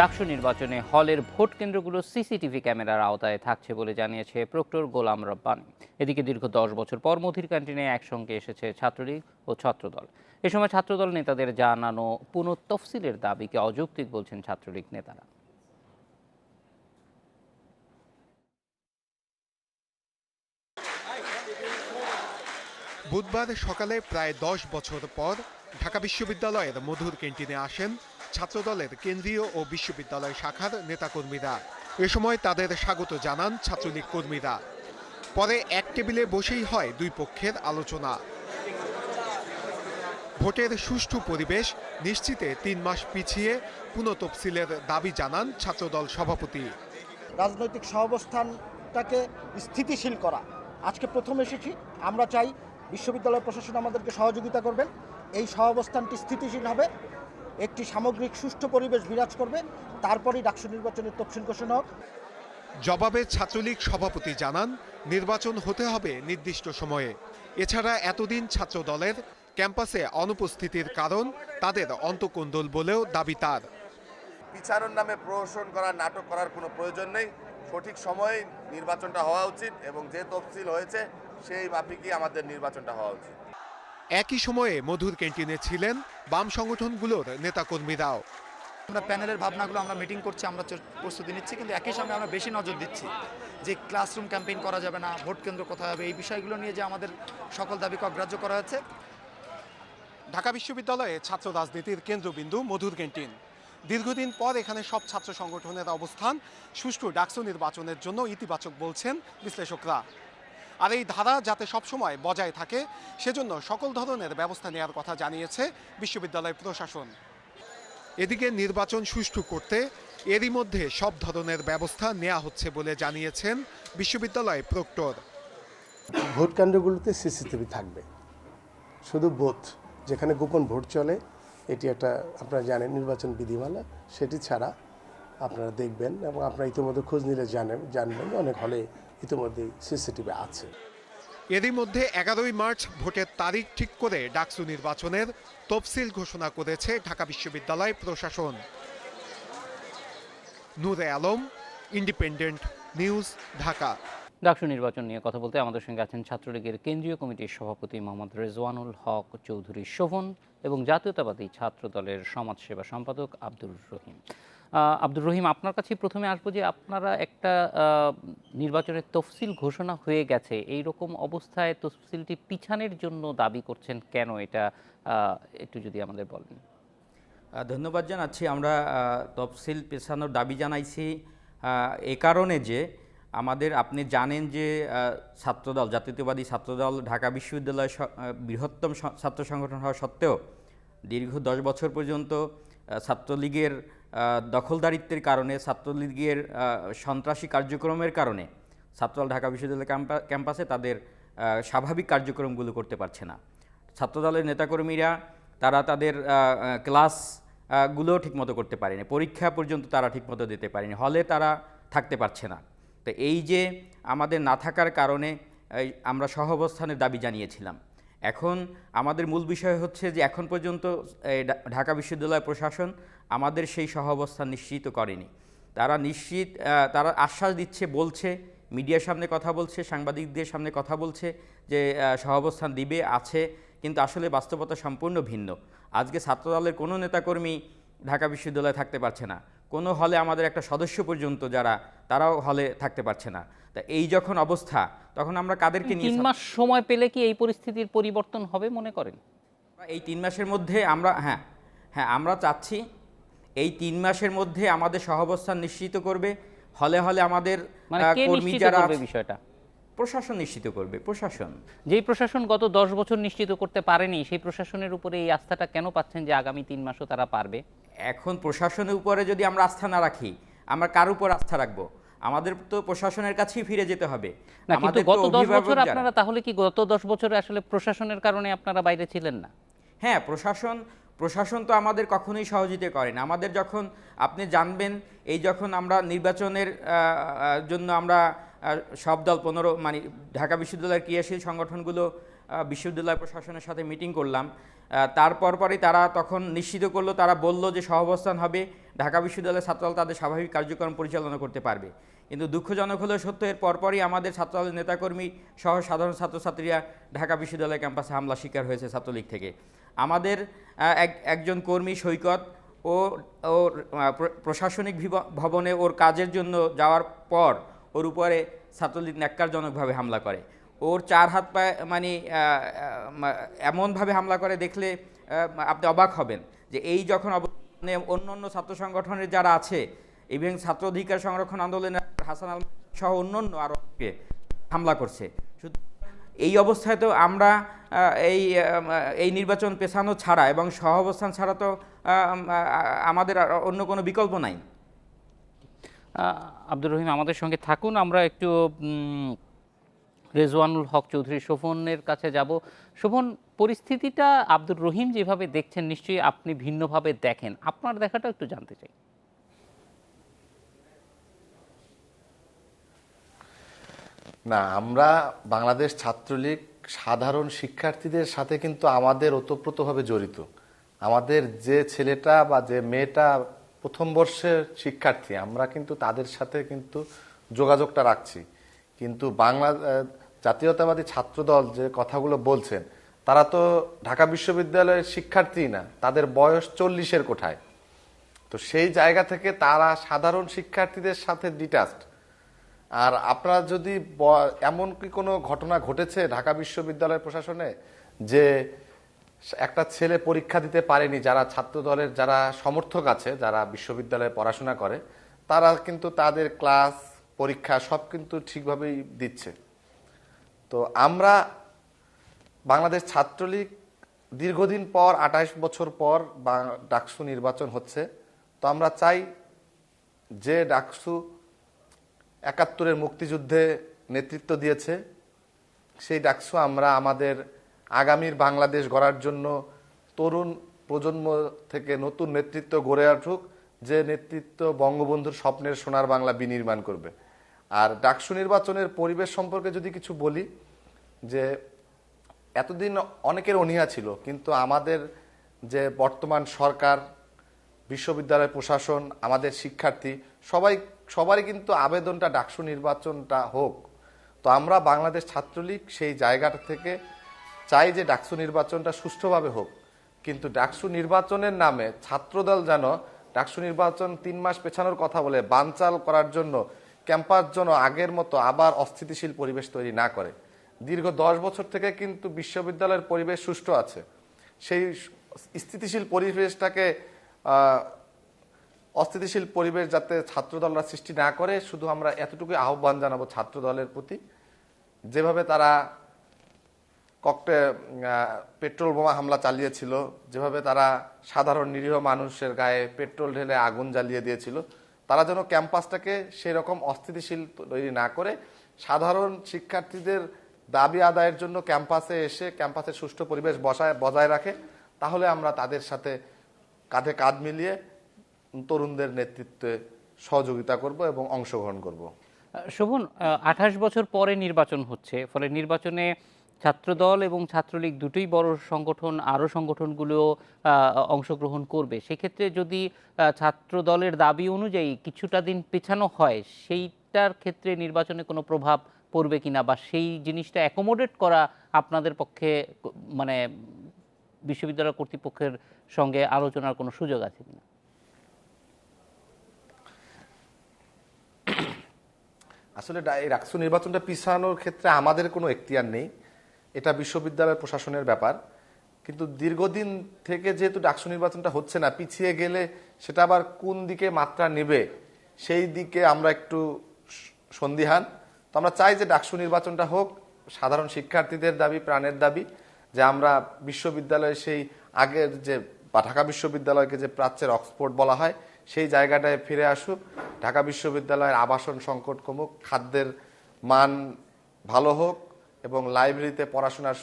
ডাকসু নির্বাচনে হলের ভোট কেন্দ্রগুলো সিসিটিভি ক্যামেরার আওতায় থাকছে বলে জানিয়েছে প্রক্টর গোলাম রব্বানি। এদিকে দীর্ঘ দশ বছর পর মধির ক্যান্টিনে একসঙ্গে এসেছে ছাত্রলীগ ও ছাত্রদল। এ সময় ছাত্রদল নেতাদের জানানো পুনঃতফসিলের দাবিকে অযৌক্তিক বলছেন ছাত্রলীগ নেতারা। বুধবার সকালে প্রায় দশ বছর পর ঢাকা বিশ্ববিদ্যালয়ের মধুর ক্যান্টিনে আসেন ছাত্রদলের কেন্দ্রীয় ও বিশ্ববিদ্যালয় শাখার নেতাকর্মীরা। এ সময় তাদের স্বাগত জানান ছাত্রলীগ কর্মীরা। পরে এক টেবিলে বসেই হয় দুই পক্ষের আলোচনা। ভোটের সুষ্ঠু পরিবেশ নিশ্চিতে তিন মাস পিছিয়ে পুনঃতফসিলের দাবি জানান ছাত্রদল সভাপতি। রাজনৈতিক সহাবস্থানটাকে স্থিতিশীল করা। আজকে প্রথম এসেছি। আমরা চাই বিশ্ববিদ্যালয় প্রশাসন আমাদেরকে সহযোগিতা করবেন। এই সহাবস্থানটি স্থিতিশীল হবে। একটি সামগ্রিক সুষ্ঠু পরিবেশ বিরাজ করবে। তারপরেই ডাকসু নির্বাচনের তফসিল ঘোষণা হোক। জবাবে ছাত্রলীগ সভাপতি জানান নির্বাচন হতে হবে নির্দিষ্ট সময়ে। এছাড়া এতদিন ছাত্র দলের ক্যাম্পাসে অনুপস্থিতির কারণ তাদের অন্তকোন্দল বলেও দাবি তার। বিচারণ নামে প্রহসন করা নাটক করার কোনো প্রয়োজন নেই। সঠিক সময়ে নির্বাচনটা হওয়া উচিত এবং যে তফসিল হয়েছে সেই মাফিকই আমাদের নির্বাচনটা হওয়া উচিত। একই সময়ে মধুর ক্যান্টিনে ছিলেন বাম সংগঠনগুলোর নেতাকর্মীরাও। আমরা প্যানেলের ভাবনাগুলো আমরা মিটিং করছি আমরা প্রস্তুতি নিচ্ছি কিন্তু একই সঙ্গে আমরা বেশি নজর দিচ্ছি যে ক্লাসরুম ক্যাম্পেইন করা যাবে না ভোট কেন্দ্র কোথায় হবে এই বিষয়গুলো নিয়ে যে আমাদের সকল দাবিকে অগ্রাহ্য করা হচ্ছে ঢাকা বিশ্ববিদ্যালয়ে ছাত্র রাজনীতির কেন্দ্রবিন্দু মধুর ক্যান্টিন। দীর্ঘদিন পর এখানে সব ছাত্র সংগঠনের অবস্থান সুষ্ঠু ডাকসু নির্বাচনের জন্য ইতিবাচক বলছেন বিশ্লেষকরা। আর এই ধারা যাতে সবসময় বজায় থাকে, সেজন্য সকল ধরনের ব্যবস্থা নেওয়ার কথা জানিয়েছে বিশ্ববিদ্যালয় প্রশাসন। এদিকে নির্বাচন সুষ্ঠু করতে এরই মধ্যে সব ধরনের ব্যবস্থা নেওয়া হচ্ছে বলে জানিয়েছেন বিশ্ববিদ্যালয় প্রক্টর। ভোট কেন্দ্রগুলোতে সিসিটিভি থাকবে। শুধু বুথ যেখানে গোপন ভোট চলে, এটি একটা, আপনারা জানেন, নির্বাচন বিধিমালা, সেটি ছাড়া আপনারা দেখবেন এবং আপনারা ইতিমধ্যে খোঁজ নিলে জানেন জানবেন, অনেক হলে ইতিমধ্যেই সিসিটিভি আছে। এরই মধ্যে এগারোই মার্চ ভোটের তারিখ ঠিক করে ডাকসু নির্বাচনের তফসিল ঘোষণা করেছে ঢাকা বিশ্ববিদ্যালয় প্রশাসন। Noore Alam independent news Dhaka. DUCSU নির্বাচন নিয়ে কথা বলতে আমাদের সঙ্গে আছেন ছাত্রলীগের কেন্দ্রীয় কমিটির সভাপতি মোহাম্মদ রেজওয়ানুল হক চৌধুরী শোভন এবং জাতীয়তাবাদী ছাত্র দলের সমাজসেবা সম্পাদক আব্দুর রহিম। আব্দুর রহিম, আপনার কাছে প্রথমে আসব যে আপনারা একটা নির্বাচনের তফসিল ঘোষণা হয়ে গেছে। এই রকম অবস্থায় তফসিলটি পিছানোর জন্য দাবি করছেন কেন? এটা একটু যদি আমাদের বলেন। ধন্যবাদ জানাচ্ছি। আমরা তফসিল পেছানোর দাবি জানাইছি। এ কারণে যে আমাদের, আপনি জানেন যে ছাত্রদল, জাতীয়তাবাদী ছাত্রদল ঢাকা বিশ্ববিদ্যালয় বৃহত্তম ছাত্র সংগঠন হওয়া সত্ত্বেও দীর্ঘ দশ বছর পর্যন্ত ছাত্রলীগের দখলদারিত্বের কারণে, ছাত্রলীগের সন্ত্রাসী কার্যক্রমের কারণে ছাত্রদল ঢাকা বিশ্ববিদ্যালয় ক্যাম্পা, ক্যাম্পাসে তাদের স্বাভাবিক কার্যক্রমগুলো করতে পারছে না। ছাত্রদলের নেতাকর্মীরা, তারা তাদের ক্লাস গুলোও ঠিকমতো করতে পারেনি। পরীক্ষা পর্যন্ত তারা ঠিকমতো দিতে পারেনি। হলে তারা থাকতে পারছে না। তো এই যে আমাদের না থাকার কারণে আমরা সহাবস্থানের দাবি জানিয়েছিলাম। এখন আমাদের মূল বিষয় হচ্ছে যে এখন পর্যন্ত ঢাকা বিশ্ববিদ্যালয় প্রশাসন আমাদের সেই সহাবস্থান নিশ্চিত করেনি। তারা নিশ্চিত তারা আশ্বাস দিচ্ছে, বলছে, মিডিয়ার সামনে কথা বলছে, সাংবাদিকদের সামনে কথা বলছে যে সহাবস্থান দিবে, আছে, কিন্তু আসলে বাস্তবতা সম্পূর্ণ ভিন্ন। আজকে ছাত্রদলের কোনো নেতাকর্মী ঢাকা বিশ্ববিদ্যালয়ে থাকতে পারছে না। কোনো হলে আমাদের একটা সদস্য পর্যন্ত যারা তারাও হলে থাকতে পারছে না। তা এই যখন অবস্থা তখন আমরা কাদেরকে নিয়ে তিন মাস সময় পেলে কি এই পরিস্থিতির পরিবর্তন হবে মনে করেন? এই তিন মাসের মধ্যে আমরা হ্যাঁ হ্যাঁ আমরা চাচ্ছি এই তিন মাসের মধ্যে আমাদের সহবস্থান নিশ্চিত করবে। হলে হলে আমাদের মানে কর্মী যারা বিষয়টা? প্রশাসন নিশ্চিত করবে প্রশাসন। যেই প্রশাসন গত দশ বছর নিশ্চিত করতে পারেনি সেই প্রশাসনের উপরে এই আস্থাটা কেন পাচ্ছেন যে আগামী তিন মাসও তারা পারবে? এখন প্রশাসনের উপরে যদি আমরা আস্থা না রাখি আমরা কার উপর আস্থা রাখব? আমাদের তো প্রশাসনের কাছেই ফিরে যেতে হবে। না কিন্তু গত দশ বছর আপনারা তাহলে কি গত দশ বছরে আসলে প্রশাসনের কারণে আপনারা বাইরে ছিলেন না? হ্যাঁ প্রশাসন প্রশাসন তো আমাদের কখনোই সহযোগিতা করে না। আমাদের যখন আপনি জানবেন এই যখন আমরা নির্বাচনের জন্য আমরা সব দল পনেরো মানে ঢাকা বিশ্ববিদ্যালয়ের ক্রিয়াশীল সংগঠনগুলো বিশ্ববিদ্যালয় প্রশাসনের সাথে মিটিং করলাম। তারপর পরে তারা তখন নিশ্চিত করল, তারা বলল যে সহাবস্থান হবে, ঢাকা বিশ্ববিদ্যালয়ের ছাত্রদল তাদের স্বাভাবিক কার্যক্রম পরিচালনা করতে পারবে। কিন্তু দুঃখজনক হলেও সত্য, এর পরপরই আমাদের ছাত্রদলের নেতাকর্মী সহ সাধারণ ছাত্রছাত্রীরা ঢাকা বিশ্ববিদ্যালয় ক্যাম্পাসে হামলা শিকার হয়েছে ছাত্রলীগ থেকে। আমাদের এক, একজন কর্মী সৈকত ও প্রশাসনিক ভিব- ভবনে ওর কাজের জন্য যাওয়ার পর ওর উপরে ছাত্রলীগ ন্যাক্কারজনকভাবে হামলা করে। ওর চার হাত পায়ে মানে এমনভাবে হামলা করে দেখলে আপনি অবাক হবেন যে এই যখন অবস্থানে অন্য অন্য ছাত্র সংগঠনের যারা আছে ইভেন ছাত্র অধিকার সংরক্ষণ আন্দোলনের হাসান আল সহ অন্য অন্য আরও কে হামলা করছে। এই অবস্থায় তো আমরা এই এই নির্বাচন পেছানো ছাড়া এবং সহ অবস্থান ছাড়া তো আমাদের অন্য কোনো বিকল্প নাই। আব্দুর রহিম, আমাদের সঙ্গে থাকুন। আমরা একটু রেজওয়ানুল হক চৌধুরী, শোভনের কাছে যাব। শোভন, পরিস্থিতিটা আব্দুর রহিম যেভাবে দেখছেন, নিশ্চয়ই আপনি ভিন্নভাবে দেখেন। আপনার দেখাটা একটু জানতে চাই। না, আমরা বাংলাদেশ ছাত্রলীগ সাধারণ শিক্ষার্থীদের সাথে কিন্তু আমাদের ওতপ্রোতভাবে জড়িত। আমাদের যে ছেলেটা বা যে মেয়েটা প্রথম বর্ষের শিক্ষার্থী। আমরা কিন্তু তাদের সাথে কিন্তু যোগাযোগটা রাখছি। কিন্তু বাংলা জাতীয়তাবাদী ছাত্রদল যে কথাগুলো বলছেন, তারা তো ঢাকা বিশ্ববিদ্যালয়ের শিক্ষার্থী না, তাদের বয়স চল্লিশের কোঠায়। তো সেই জায়গা থেকে তারা সাধারণ শিক্ষার্থীদের সাথে ডিটাচড আর আপনারা যদি এমন কি কোনো ঘটনা ঘটেছে ঢাকা বিশ্ববিদ্যালয় প্রশাসনে যে একটা ছেলে পরীক্ষা দিতে পারেনি, যারা ছাত্র দলের যারা সমর্থক আছে, যারা বিশ্ববিদ্যালয়ে পড়াশোনা করে, তারা কিন্তু তাদের ক্লাস, পরীক্ষা সব কিন্তু ঠিকভাবেই দিচ্ছে। তো আমরা বাংলাদেশ ছাত্রলীগ দীর্ঘদিন পর আঠাশ বছর পর বা- ডাকসু নির্বাচন হচ্ছে। তো আমরা চাই যে ডাকসু একাত্তরের মুক্তিযুদ্ধে নেতৃত্ব দিয়েছে, সেই ডাকসু আমরা আমাদের আগামীর বাংলাদেশ গড়ার জন্য তরুণ প্রজন্ম থেকে নতুন নেতৃত্ব গড়ে উঠুক, যে নেতৃত্ব বঙ্গবন্ধুর স্বপ্নের সোনার বাংলা বিনির্মাণ করবে। আর ডাকসু নির্বাচনের পরিবেশ সম্পর্কে যদি কিছু বলি, যে এতদিন অনেকের অনীহা ছিল, কিন্তু আমাদের যে বর্তমান সরকার, বিশ্ববিদ্যালয় প্রশাসন, আমাদের শিক্ষার্থী, সবাই, সবারই কিন্তু আবেদনটা ডাকসু নির্বাচনটা হোক। তো আমরা বাংলাদেশ ছাত্রলীগ সেই জায়গাটা থেকে চাই যে ডাকসু নির্বাচনটা সুষ্ঠুভাবে হোক। কিন্তু ডাকসু নির্বাচনের নামে ছাত্রদল যেন ডাকসু নির্বাচন তিন মাস পেছানোর কথা বলে বানচাল করার জন্য ক্যাম্পাস যেন আগের মতো আবার অস্থিতিশীল পরিবেশ তৈরি না করে। দীর্ঘ দশ বছর থেকে কিন্তু বিশ্ববিদ্যালয়ের পরিবেশ সুষ্ঠু আছে। সেই স্থিতিশীল পরিবেশটাকে অস্থিতিশীল পরিবেশ যাতে ছাত্রদলরা সৃষ্টি না করে, শুধু আমরা এতটুকু আহ্বান জানাব ছাত্রদলের প্রতি। যেভাবে তারা ককটে পেট্রোল বোমা হামলা চালিয়েছিল, যেভাবে তারা সাধারণ নিরীহ মানুষের গায়ে পেট্রোল ঢেলে আগুন জ্বালিয়ে দিয়েছিল। তারা যেন ক্যাম্পাসটাকে সেরকম অস্থিতিশীল তৈরি না করে, সাধারণ শিক্ষার্থীদের দাবি আদায়ের জন্য ক্যাম্পাসে এসে ক্যাম্পাসের সুষ্ঠু পরিবেশ বসায়, বজায় রাখে। তাহলে আমরা তাদের সাথে কাঁধে কাঁধ মিলিয়ে তরুণদের নেতৃত্বে সহযোগিতা করব এবং অংশগ্রহণ করব। শোভন আঠাশ বছর পরে নির্বাচন হচ্ছে, ফলে নির্বাচনে ছাত্রদল এবং ছাত্রলীগ দুটোই বড় সংগঠন, আরও সংগঠনগুলো অংশগ্রহণ করবে। সেক্ষেত্রে যদি ছাত্রদলের দাবি অনুযায়ী কিছুটা দিন পেছানো হয়, সেইটার ক্ষেত্রে নির্বাচনে কোনো প্রভাব পড়বে কিনা বা সেই জিনিসটা অ্যাকোমোডেট করা আপনাদের পক্ষে মানে বিশ্ববিদ্যালয় কর্তৃপক্ষের সঙ্গে আলোচনার কোনো সুযোগ আছে কিনা? আসলে এই নির্বাচনটা পিছানোর ক্ষেত্রে আমাদের কোনো এখতিয়ার নেই। এটা বিশ্ববিদ্যালয় প্রশাসনের ব্যাপার। কিন্তু দীর্ঘদিন থেকে যেহেতু ডাকসু নির্বাচনটা হচ্ছে না, পিছিয়ে গেলে সেটা আবার কোন দিকে মাত্রা নেবে, সেই দিকে আমরা একটু সন্দিহান। তো আমরা চাই যে ডাকসু নির্বাচনটা হোক, সাধারণ শিক্ষার্থীদের দাবি, প্রাণের দাবি, যে আমরা বিশ্ববিদ্যালয়ে সেই আগের যে ঢাকা বিশ্ববিদ্যালয়কে যে প্রাচ্যের অক্সফোর্ড বলা হয়, সেই জায়গাটায় ফিরে আসুক। ঢাকা বিশ্ববিদ্যালয়ের আবাসন সংকট কমুক, খাদ্যের মান ভালো হোক এবং লাইব্রেরিতে পড়াশোনার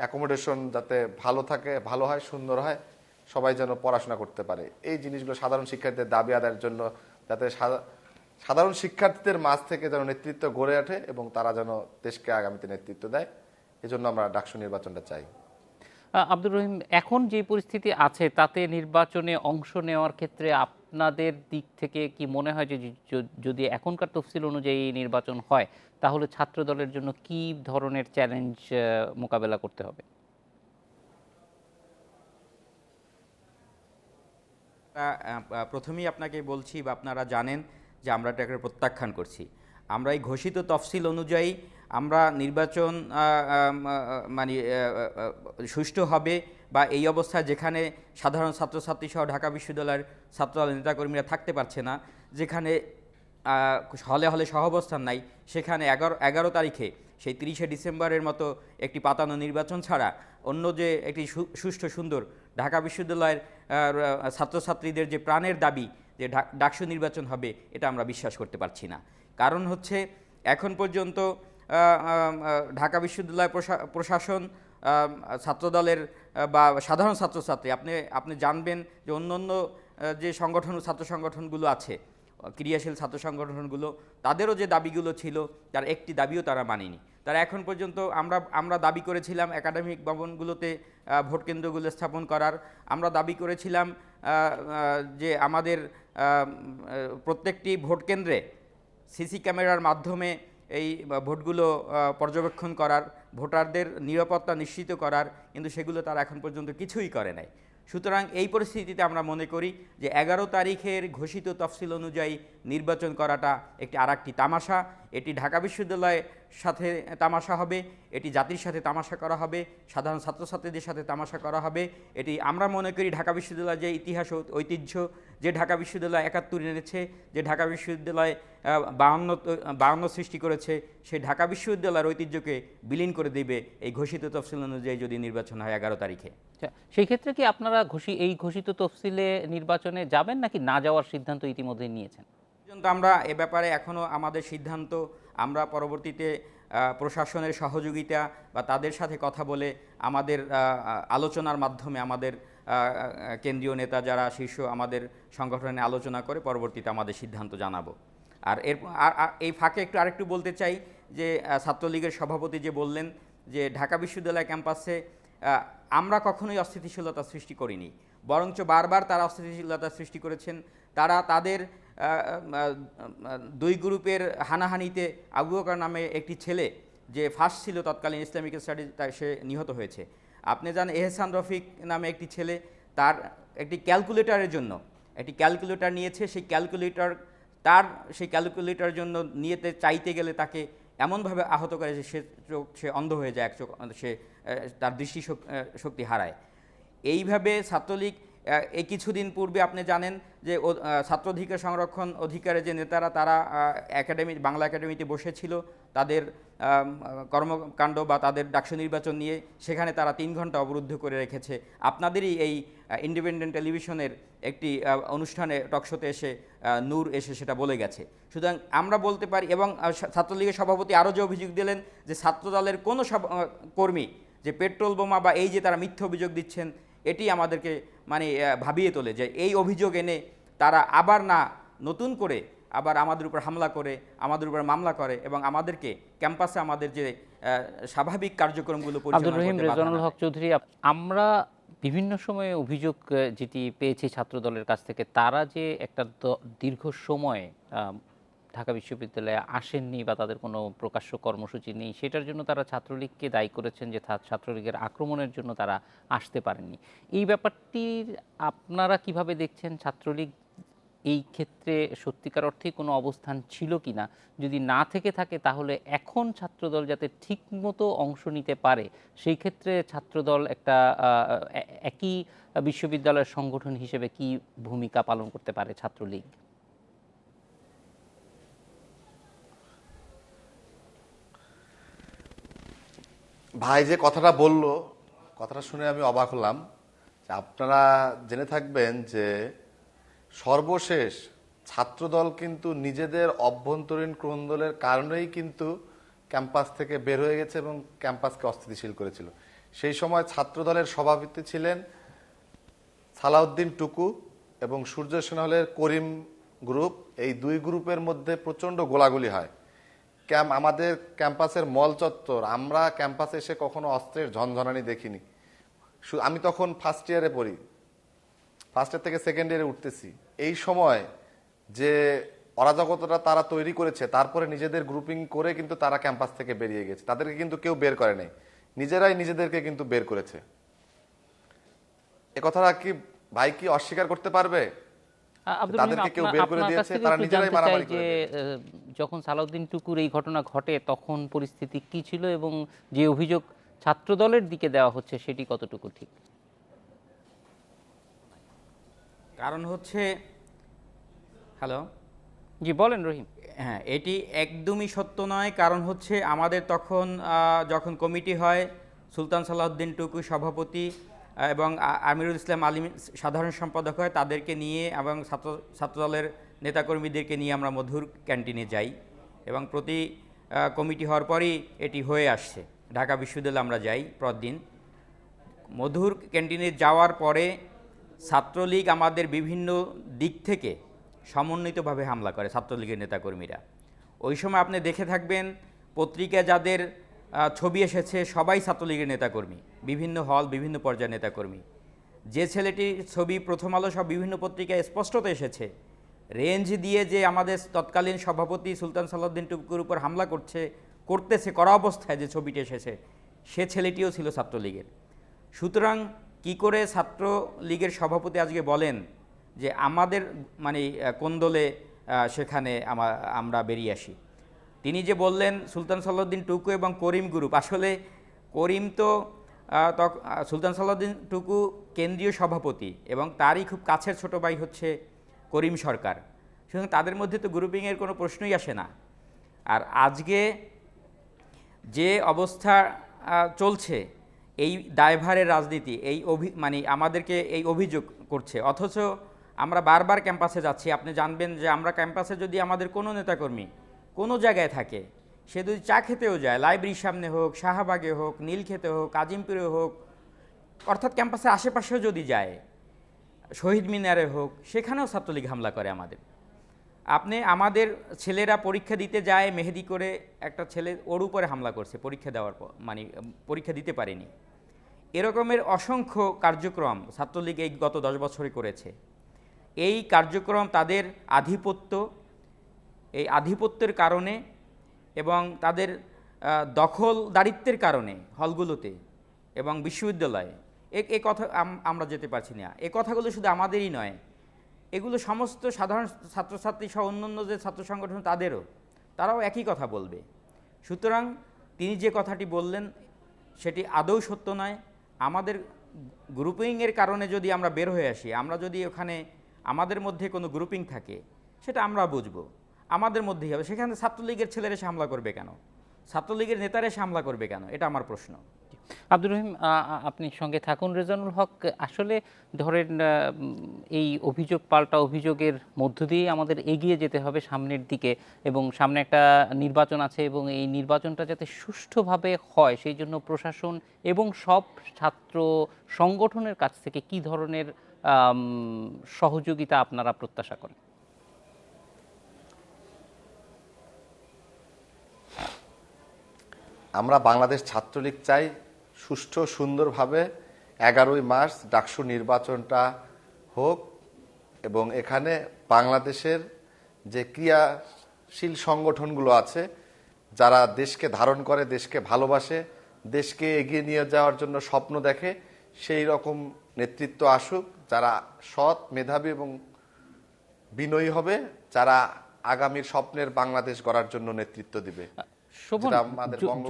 অ্যাকোমোডেশন যাতে ভালো থাকে, ভালো হয়, সুন্দর হয়, সবাই যেন পড়াশোনা করতে পারে। এই জিনিসগুলো সাধারণ শিক্ষার্থীদের দাবি আদায়ের জন্য যাতে সাধারণ শিক্ষার্থীদের মাঝ থেকে যেন নেতৃত্ব গড়ে ওঠে এবং তারা যেন দেশকে আগামীতে নেতৃত্ব দেয়, এজন্য আমরা ডাকসু নির্বাচনটা চাই। আব্দুর রহিম, এখন যে পরিস্থিতি আছে, তাতে নির্বাচনে অংশ নেওয়ার ক্ষেত্রে আপনাদের দিক থেকে কি মনে হয় যে যদি এখনকার তফসিল অনুযায়ী নির্বাচন হয়, তাহলে ছাত্র দলের জন্য কি ধরনের চ্যালেঞ্জ মোকাবেলা করতে হবে? প্রথমেই আপনাকে বলছি বা আপনারা জানেন যে আমরা এটাকে প্রত্যাখ্যান করছি। আমরা এই ঘোষিত তফসিল অনুযায়ী আমরা নির্বাচন মানে সুষ্ঠু হবে বা এই অবস্থায় যেখানে সাধারণ ছাত্রছাত্রী সহ ঢাকা বিশ্ববিদ্যালয়ের ছাত্রদল নেতাকর্মীরা থাকতে পারছে না, যেখানে হলে হলে সহাবস্থান নাই, সেখানে এগারো এগারো তারিখে, সেই তিরিশে ডিসেম্বরের মতো একটি পাতানো নির্বাচন ছাড়া অন্য যে একটি সুষ্ঠু সুন্দর ঢাকা বিশ্ববিদ্যালয়ের ছাত্রছাত্রীদের যে প্রাণের দাবি যে ডাকসু নির্বাচন হবে, এটা আমরা বিশ্বাস করতে পারছি না। কারণ হচ্ছে, এখন পর্যন্ত ঢাকা বিশ্ববিদ্যালয় প্রশা- প্রশাসন ছাত্রদলের বা সাধারণ ছাত্রছাত্রী, আপনি আপনি জানবেন যে অন্য অন্য যে সংগঠন, ছাত্র সংগঠনগুলো আছে, ক্রিয়াশীল ছাত্র সংগঠনগুলো, তাদেরও যে দাবিগুলো ছিল, তার একটি দাবিও তারা মানেনি। তারা এখন পর্যন্ত আমরা আমরা দাবি করেছিলাম একাডেমিক ভবনগুলোতে ভোট কেন্দ্রগুলো স্থাপন করার। আমরা দাবি করেছিলাম যে আমাদের প্রত্যেকটি ভোট কেন্দ্রে সিসি ক্যামেরার মাধ্যমে এই ভোটগুলো পর্যবেক্ষণ করার। ভোটারদের নিরাপত্তা নিশ্চিত করার, কিন্তু সেগুলো তারা এখন পর্যন্ত কিছুই করে নাই। সুতরাং এই পরিস্থিতিতে আমরা মনে করি যে এগারো তারিখের ঘোষিত তফসিল অনুযায়ী নির্বাচন করাটা একটি আর তামাশা। এটি ঢাকা বিশ্ববিদ্যালয়ের সাথে তামাশা হবে এটি জাতির সাথে তামাশা করা হবে সাধারণ ছাত্রছাত্রীদের সাথে তামাশা করা হবে। এটি আমরা মনে করি ঢাকা বিশ্ববিদ্যালয়ের যে ইতিহাস ও ঐতিহ্য যে ঢাকা বিশ্ববিদ্যালয় একাত্তর এনেছে যে ঢাকা বিশ্ববিদ্যালয় বাহান্ন বাহান্ন সৃষ্টি করেছে সেই ঢাকা বিশ্ববিদ্যালয়ের ঐতিহ্যকে বিলীন করে দেবে এই ঘোষিত তফসিল অনুযায়ী যদি নির্বাচন হয় এগারো তারিখে। আচ্ছা, সেই ক্ষেত্রে কি আপনারা ঘোষি এই ঘোষিত তফসিলে নির্বাচনে যাবেন নাকি না যাওয়ার সিদ্ধান্ত ইতিমধ্যে নিয়েছেন? পর্যন্ত আমরা এ ব্যাপারে এখনও আমাদের সিদ্ধান্ত আমরা পরবর্তীতে প্রশাসনের সহযোগিতা বা তাদের সাথে কথা বলে আমাদের আলোচনার মাধ্যমে আমাদের কেন্দ্রীয় নেতা যারা শীর্ষ আমাদের সংগঠনে আলোচনা করে পরবর্তীতে আমাদের সিদ্ধান্ত জানাব। আর এর, আর- এই ফাঁকে একটু আরেকটু বলতে চাই যে ছাত্রলীগের সভাপতি যে বললেন যে, ঢাকা বিশ্ববিদ্যালয় ক্যাম্পাসে আমরা কখনোই অস্থিতিশীলতা সৃষ্টি করিনি। বরঞ্চ বারবার তারা অস্থিতিশীলতা সৃষ্টি করেছেন। তারা তাদের দুই গ্রুপের হানাহানিতে আবু বকর নামে একটি ছেলে যে ফার্স্ট ছিল তৎকালীন ইসলামিক স্টাডিজ তাই সে নিহত হয়েছে। আপনি যান এহসান রফিক নামে একটি ছেলে, তার একটি ক্যালকুলেটরের জন্য, একটি ক্যালকুলেটর নিয়েছে, সেই ক্যালকুলেটর, তার সেই ক্যালকুলেটরের জন্য নিয়েতে চাইতে গেলে তাকে এমনভাবে আহত করে যে সে চোখ, সে অন্ধ হয়ে যায়, এক চোখ, সে তার দৃষ্টি শক- শক্তি হারায়। এইভাবে ছাত্রলীগ এই কিছুদিন পূর্বে আপনি জানেন যে ছাত্র অধিকার সংরক্ষণ অধিকারে যে নেতারা, তারা একাডেমি, বাংলা একাডেমিতে বসেছিল। তাদের কর্মকাণ্ড বা তাদের ডাকসু নির্বাচন নিয়ে সেখানে তারা তিন ঘণ্টা অবরুদ্ধ করে রেখেছে। আপনাদেরই এই ইন্ডিপেন্ডেন্ট টেলিভিশনের একটি অনুষ্ঠানে টকশোতে এসে নূর এসে সেটা বলে গেছে। সুতরাং আমরা বলতে পারি এবং ছাত্রলীগের সভাপতি আরও যে অভিযোগ দিলেন যে ছাত্রদলের কোনো কর্মী যে পেট্রোল বোমা বা এই যে তারা মিথ্যা অভিযোগ দিচ্ছেন এটি আমাদেরকে মানে ভাবিয়ে তোলে যে এই অভিযোগ এনে তারা আবার না নতুন করে আবার আমাদের উপর হামলা করে আমাদের উপর মামলা করে এবং আমাদেরকে ক্যাম্পাসে আমাদের যে স্বাভাবিক কার্যক্রমগুলো আব্দুর রহিম রেজানুল হক চৌধুরী আমরা বিভিন্ন সময়ে অভিযোগ যেটি পেয়েছি ছাত্র দলের কাছ থেকে তারা যে একটা দীর্ঘ সময় আহ, ঢাকা বিশ্ববিদ্যালয়ে আসেননি বা তাদের কোনো প্রকাশ্য কর্মসূচি নেই, সেটার জন্য তারা ছাত্রলীগকে দায়ী করেছেন যে ছাত্রলীগের আক্রমণের জন্য তারা আসতে পারেননি। এই ব্যাপারটির আপনারা কীভাবে দেখছেন ছাত্রলীগ এই ক্ষেত্রে সত্যিকার অর্থে কোনো অবস্থান ছিল কি না যদি না থেকে থাকে, তাহলে এখন ছাত্রদল যাতে ঠিকমতো অংশ নিতে পারে, সেই ক্ষেত্রে ছাত্রদল একটা একই বিশ্ববিদ্যালয়ের সংগঠন হিসেবে কি ভূমিকা পালন করতে পারে ছাত্রলীগ? ভাই যে কথাটা বলল, কথাটা শুনে আমি অবাক হলাম যে আপনারা জেনে থাকবেন যে সর্বশেষ ছাত্রদল কিন্তু নিজেদের অভ্যন্তরীণ ক্রন্দলের কারণেই কিন্তু ক্যাম্পাস থেকে বের হয়ে গেছে এবং ক্যাম্পাসকে অস্থিতিশীল করেছিল। সেই সময় ছাত্রদলের সভাপতি ছিলেন সালাউদ্দিন টুকু এবং সূর্য সেনাহলের করিম গ্রুপ। এই দুই গ্রুপের মধ্যে প্রচণ্ড গোলাগুলি হয়। ক্যাম্প আমাদের ক্যাম্পাসের মল চত্বর। আমরা ক্যাম্পাসে এসে কখনো অস্ত্রের ঝনঝনানি দেখিনি। আমি তখন ফার্স্ট ইয়ারে পড়ি। ফার্স্ট ইয়ার থেকে সেকেন্ড ইয়ারে উঠতেছি। এই সময় যে অরাজকতাটা তারা তৈরি করেছে, তারপরে নিজেদের গ্রুপিং করে কিন্তু তারা ক্যাম্পাস থেকে বেরিয়ে গেছে। তাদেরকে কিন্তু কেউ বের করে নাই। নিজেরাই নিজেদেরকে কিন্তু বের করেছে। এ কথাটা কি ভাই কি অস্বীকার করতে পারবে? যখন সালাউদ্দিন টুকুর এই ঘটনা ঘটে তখন পরিস্থিতি কি ছিল এবং যে অভিযোগ ছাত্র দলের দিকে দেওয়া হচ্ছে সেটি কতটুকু ঠিক? কারণ হচ্ছে হ্যালো? জি বলেন রহিম। হ্যাঁ এটি একদমই সত্য নয়। কারণ হচ্ছে আমাদের তখন আহ, যখন কমিটি হয় সুলতান সালাউদ্দিন টুকু সভাপতি এবং আমিরুল ইসলাম আলিম সাধারণ সম্পাদক হয়, তাদেরকে নিয়ে এবং ছাত্র, ছাত্রদলের নেতাকর্মীদেরকে নিয়ে আমরা মধুর ক্যান্টিনে যাই এবং প্রতি কমিটি হওয়ার পরই এটি হয়ে আসছে। ঢাকা বিশ্ববিদ্যালয়ে আমরা যাই প্রতিদিন মধুর ক্যান্টিনে যাওয়ার পরে ছাত্রলীগ আমাদের বিভিন্ন দিক থেকে সমন্বিতভাবে হামলা করে ছাত্রলীগের নেতাকর্মীরা। ওই সময় আপনি দেখে থাকবেন, পত্রিকা যাদের ছবি এসেছে সবাই ছাত্রলীগের নেতাকর্মী, বিভিন্ন হল, বিভিন্ন পর্যায়ের নেতাকর্মী। যে ছেলেটির ছবি প্রথম আলো সব বিভিন্ন পত্রিকায় স্পষ্টত এসেছে। রেঞ্জ দিয়ে যে আমাদের তৎকালীন সভাপতি সুলতান সালাউদ্দিন টুকুর উপর হামলা করছে, করতেছে, করা অবস্থায় যে ছবিটি এসেছে, সে ছেলেটিও ছিল ছাত্রলীগের। সুতরাং কি করে ছাত্র লীগের সভাপতি আজকে বলেন যে আমাদের মানে কোন দলে সেখানে আমরা বেরিয়ে আসি? তিনি যে বললেন, সুলতান সালাউদ্দিন টুকু এবং করিম গ্রুপ আসলে করিম তো সুলতান সালাউদ্দিন টুকু কেন্দ্রীয় সভাপতি এবং তারই খুব কাছের ছোট ভাই হচ্ছে করিম সরকার। সুতরাং তাদের মধ্যে তো গ্রুপিংয়ের কোনো প্রশ্নই আসে না। আর আজকে যে অবস্থা চলছে, এই দায়ভারের রাজনীতি, এই অভি মানে আমাদেরকে এই অভিযোগ করছে, অথচ আমরা বারবার ক্যাম্পাসে যাচ্ছি। আপনি জানবেন যে আমরা ক্যাম্পাসে যদি আমাদের কোনো নেতাকর্মী কোনো জায়গায় থাকে। সে যদি চা খেতেও যায়, লাইব্রেরির সামনে হোক, শাহবাগে হোক, নীলক্ষেতে হোক আজিমপুরে হোক, অর্থাৎ ক্যাম্পাসের আশেপাশেও যদি যায়, শহীদ মিনারে হোক, সেখানেও ছাত্রলীগ হামলা করে আমাদের। আপনি আমাদের ছেলেরা পরীক্ষা দিতে যায়, মেহেদি করে একটা ছেলে ওর উপরে হামলা করছে পরীক্ষা দেওয়ার পর মানে পরীক্ষা দিতে পারেনি। এরকমের অসংখ্য কার্যক্রম ছাত্রলীগ এই গত দশ বছরে করেছে। এই কার্যক্রম তাদের আধিপত্য এই আধিপত্যের কারণে এবং তাদের আহ, দখলদারিত্বের কারণে হলগুলোতে এবং বিশ্ববিদ্যালয়ে। এ কথা আমরা যেতে পারছি না। এ কথাগুলো শুধু আমাদেরই নয় এগুলো সমস্ত সাধারণ ছাত্রছাত্রী সহ অন্যান্য যে ছাত্র সংগঠন তাদেরও তারাও একই কথা বলবে। সুতরাং তিনি যে কথাটি বললেন সেটি আদৌ সত্য নয়। আমাদের গ্রুপিংয়ের কারণে যদি আমরা বের হয়ে আসি আমরা যদি ওখানে আমাদের মধ্যে কোনো গ্রুপিং থাকে সেটা আমরা বুঝব। আমাদের মধ্যেই হবে। সেখানে ছাত্রলীগের ছেলেরা এসে হামলা করবে কেন? ছাত্রলীগের নেতারা এসে হামলা করবে কেন? এটা আমার প্রশ্ন। আব্দুর রহিম আপনি সঙ্গে থাকুন। রেজানুল হক, আসলে ধরেন এই অভিযোগ, পাল্টা অভিযোগের মধ্য দিয়ে আমাদের এগিয়ে যেতে হবে সামনের দিকে এবং সামনে একটা নির্বাচন আছে এবং এই নির্বাচনটা যাতে সুষ্ঠুভাবে হয়, সেই জন্য প্রশাসন এবং সব ছাত্র সংগঠনের কাছ থেকে কি ধরনের সহযোগিতা আপনারা প্রত্যাশা করেন? আমরা বাংলাদেশ ছাত্রলীগ চাই সুষ্ঠু, সুন্দরভাবে এগারোই মার্চ ডাকসু নির্বাচনটা হোক এবং এখানে বাংলাদেশের যে ক্রিয়াশীল সংগঠনগুলো আছে, যারা দেশকে ধারণ করে, দেশকে ভালোবাসে, দেশকে এগিয়ে নিয়ে যাওয়ার জন্য স্বপ্ন দেখে, সেই রকম নেতৃত্ব আসুক, যারা সৎ মেধাবী এবং বিনয়ী হবে, যারা আগামীর স্বপ্নের বাংলাদেশ গড়ার জন্য নেতৃত্ব দিবে।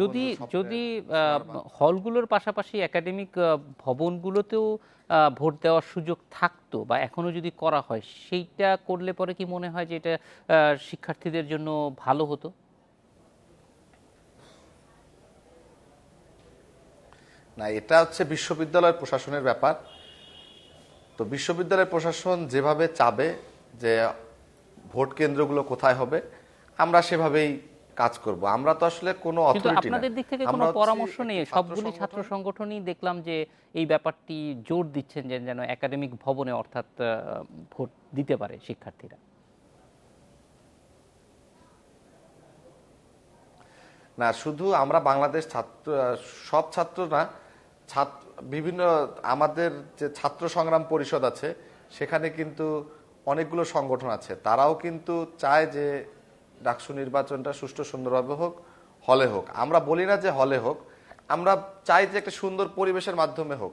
যদি যদি হলগুলোর পাশাপাশি একাডেমিক ভবনগুলোতেও ভোট দেওয়ার সুযোগ থাকতো বা এখনও যদি করা হয় সেইটা করলে পরে কি মনে হয় যে এটা শিক্ষার্থীদের জন্য ভালো হতো? না এটা হচ্ছে বিশ্ববিদ্যালয়ের প্রশাসনের ব্যাপার। তো বিশ্ববিদ্যালয় প্রশাসন যেভাবে চাবে যে ভোট কেন্দ্রগুলো কোথায় হবে আমরা সেভাবেই কাজ করব। আমরা তো আসলে কোনো অথরিটি আপনাদের দিক থেকে কোনো পরামর্শ নেই। সবগুলি ছাত্র সংগঠনই দেখলাম যে এই ব্যাপারটি জোর দিচ্ছেন যে যেন একাডেমিক ভবনে অর্থাৎ ভোট দিতে পারে শিক্ষার্থীরা। না শুধু আমরা বাংলাদেশ ছাত্র সব ছাত্র না ছাত্র বিভিন্ন আমাদের যে ছাত্র সংগ্রাম পরিষদ আছে সেখানে কিন্তু অনেকগুলো সংগঠন আছে। তারাও কিন্তু চায় যে ডাকসু নির্বাচনটা সুষ্ঠু সুন্দরভাবে হোক হলে হোক। আমরা বলি না যে হলে হোক আমরা চাই যে একটা সুন্দর পরিবেশের মাধ্যমে হোক।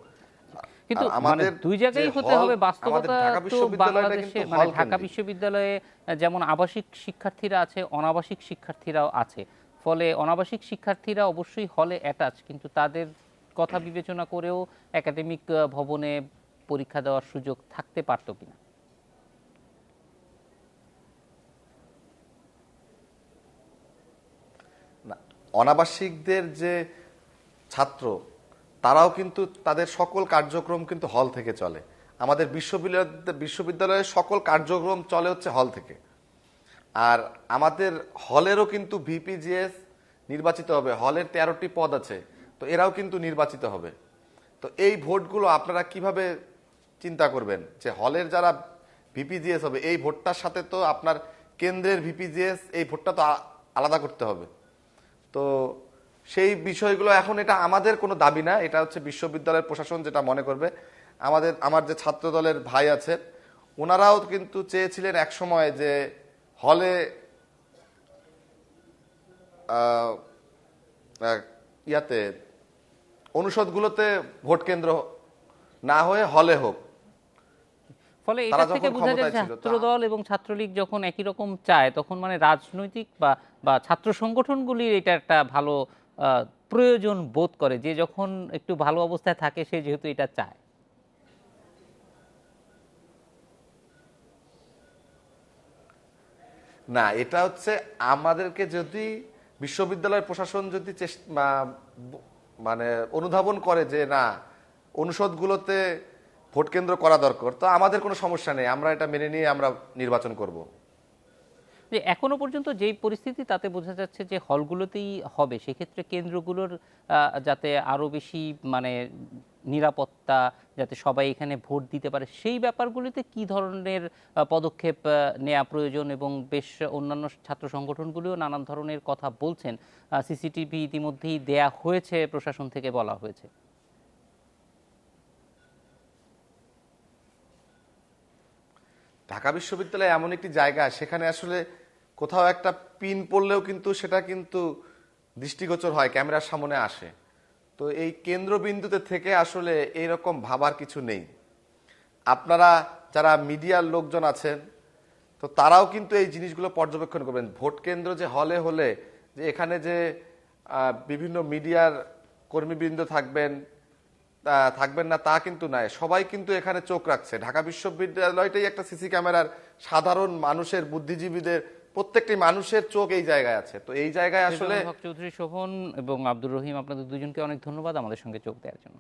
কিন্তু মানে আমাদের দুই জায়গায় হতে হবে বাস্তবতা তো বাংলাদেশে মানে ঢাকা বিশ্ববিদ্যালয়ে যেমন আবাসিক শিক্ষার্থীরা আছে অনাবাসিক শিক্ষার্থীরাও আছে। ফলে অনাবাসিক শিক্ষার্থীরা অবশ্যই হলে অ্যাটাচ কিন্তু তাদের কথা বিবেচনা করেও একাডেমিক ভবনে পরীক্ষা দেওয়ার সুযোগ থাকতে পারতো কিনা। অনাবাসিকদের যে ছাত্র, তারাও কিন্তু তাদের সকল কার্যক্রম কিন্তু হল থেকে চলে। আমাদের বিশ্ববিদ্যালয় বিশ্ববিদ্যালয়ের সকল কার্যক্রম চলে হচ্ছে হল থেকে। আর আমাদের হলেরও কিন্তু ভিপিজিএস নির্বাচিত হবে। হলের তেরোটি পদ আছে, তো এরাও কিন্তু নির্বাচিত হবে। তো এই ভোটগুলো আপনারা কীভাবে চিন্তা করবেন? যে হলের যারা ভিপিজিএস হবে, এই ভোটটার সাথে তো আপনার কেন্দ্রের ভিপিজিএস, এই ভোটটা তো আলাদা করতে হবে। তো সেই বিষয়গুলো এখন এটা আমাদের কোনো দাবি না, এটা হচ্ছে বিশ্ববিদ্যালয়ের প্রশাসন যেটা মনে করবে। আমাদের, আমার যে ছাত্র দলের ভাই আছেন ওনারাও কিন্তু চেয়েছিলেন এক সময় যে হলে ইয়াতে অনুষদগুলোতে ভোট কেন্দ্র না হয়ে হলে হোক। ফলে এটা থেকে বোঝা যায় ছাত্রদল এবং ছাত্রলীগ যখন একই রকম চায় তখন মানে রাজনৈতিক বা বা ছাত্র সংগঠনগুলির এটা একটা ভালো প্রয়োজন বোধ করে। যে যখন একটু ভালো অবস্থায় থাকে সে যেহেতু এটা চায়। না এটা হচ্ছে আমাদেরকে যদি বিশ্ববিদ্যালয় প্রশাসন যদি মানে অনুধাবন করে যে না অনুষদগুলোতে ভোট কেন্দ্র করা দরকার। তো আমাদের কোনো সমস্যা নেই, আমরা এটা মেনে নিয়ে আমরা নির্বাচন করব। যে এখনও পর্যন্ত যেই পরিস্থিতি, তাতে বোঝা যাচ্ছে যে হলগুলোতেই হবে, সেক্ষেত্রে কেন্দ্রগুলোর যাতে আরও বেশি মানে নিরাপত্তা, যাতে সবাই এখানে ভোট দিতে পারে, সেই ব্যাপারগুলিতে কি ধরনের পদক্ষেপ নেওয়া প্রয়োজন এবং বেশ অন্যান্য ছাত্র সংগঠনগুলিও নানান ধরনের কথা বলছেন। সিসিটিভি ইতিমধ্যেই দেয়া হয়েছে, প্রশাসন থেকে বলা হয়েছে। ঢাকা বিশ্ববিদ্যালয় এমন একটি জায়গা, সেখানে আসলে কোথাও একটা পিন পড়লেও কিন্তু সেটা কিন্তু দৃষ্টিগোচর হয়, ক্যামেরার সামনে আসে। তো এই কেন্দ্রবিন্দুতে থেকে আসলে এইরকম ভাবার কিছু নেই। আপনারা যারা মিডিয়ার লোকজন আছেন, তো তারাও কিন্তু এই জিনিসগুলো পর্যবেক্ষণ করবেন। ভোট কেন্দ্র যে হলে হলে যে এখানে যে বিভিন্ন মিডিয়ার কর্মীবৃন্দ থাকবেন থাকবেন না তা কিন্তু নয়। সবাই কিন্তু এখানে চোখ রাখছে। ঢাকা বিশ্ববিদ্যালয়টাই একটা সিসি ক্যামেরার সাধারণ মানুষের বুদ্ধিজীবীদের প্রত্যেকটি মানুষের চোখ এই জায়গায় আছে। তো এই জায়গায় আসলে চৌধুরী শোভন এবং আব্দুর রহিম আপনাদের দুজনকে অনেক ধন্যবাদ আমাদের সঙ্গে চোখ দেওয়ার জন্য।